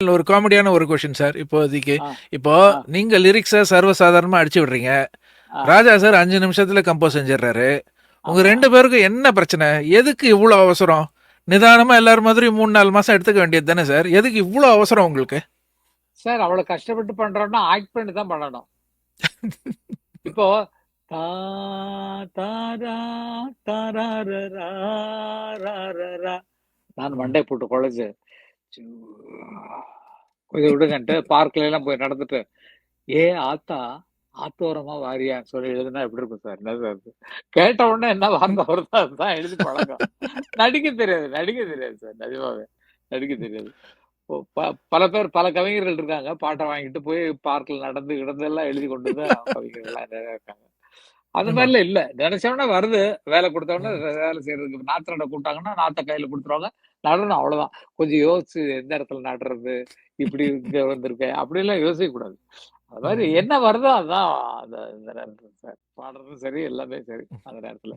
ஒரு காமெடியான ஒரு question sir இப்போதைக்கு. இப்போ. நீங்க லிரிக்ஸை சர்வசாதாரணமா அடிச்சு விடுறீங்க. ராஜா சார் அஞ்சு நிமிஷத்துல கம்போஸ் செஞ்சிடுறாரு உங்க. ரெண்டு பேருக்கும் என்ன பிரச்சனை எதுக்கு இவ்வளோ அவசரம் நிதானமா எல்லாரும் மாதிரி மூணு நாலு மாசம் எடுத்துக்க வேண்டியது தானே சார் எதுக்கு இவ்வளோ அவசரம் உங்களுக்கு சார் அவ்வளவு கஷ்டப்பட்டு பண்றோம்னா ஆக்ட் பண்ணி தான் பண்ணணும் இப்போ தா தாரா. நான் மண்டை போட்டு குழைச்சு சு, கொஞ்சம் விடுங்கன்ட்டு பார்க்ல எல்லாம் போய் நடந்துட்டு ஏ ஆத்தா ஆத்தோரமா வாரியான்னு சொல்லி எழுதுனா எப்படி இருக்கும் சார்? என்ன சார் கேட்ட உடனே என்ன வாங்க வருதா அதுதான் எழுதி பழக்கம். நடிக்க தெரியாது நடிக்க தெரியாது சார் நிஜமாவே. நடிக்க தெரியாது. பல பேர் பல கவிஞர்கள் இருக்காங்க. பாட்டை வாங்கிட்டு போய் பார்க்ல நடந்து கிடந்து எல்லாம் எழுதி கொண்டு தான் கவிஞர்கள்லாம் நிறைய இருக்காங்க. அது ஆமா. மாதிரிலாம் இல்ல. நினைச்சவொடனே வருது. வேலை கொடுத்தவொடனே வேலை செய்யறதுக்கு நாத்து நட கூப்பிட்டாங்கன்னா நாத்தை கையில கொடுத்துருவாங்க. நடனம் அவ்வளவுதான். கொஞ்சம் யோசிச்சு எந்த இடத்துல நடுறது? இப்படி இங்க அப்படி எல்லாம் யோசிக்க கூடாது. அது மாதிரி. என்ன வருதோ அதான் அந்த இந்த நேரத்துல சார். பாடுறதும் சரி எல்லாமே சரி. அந்த நேரத்துல.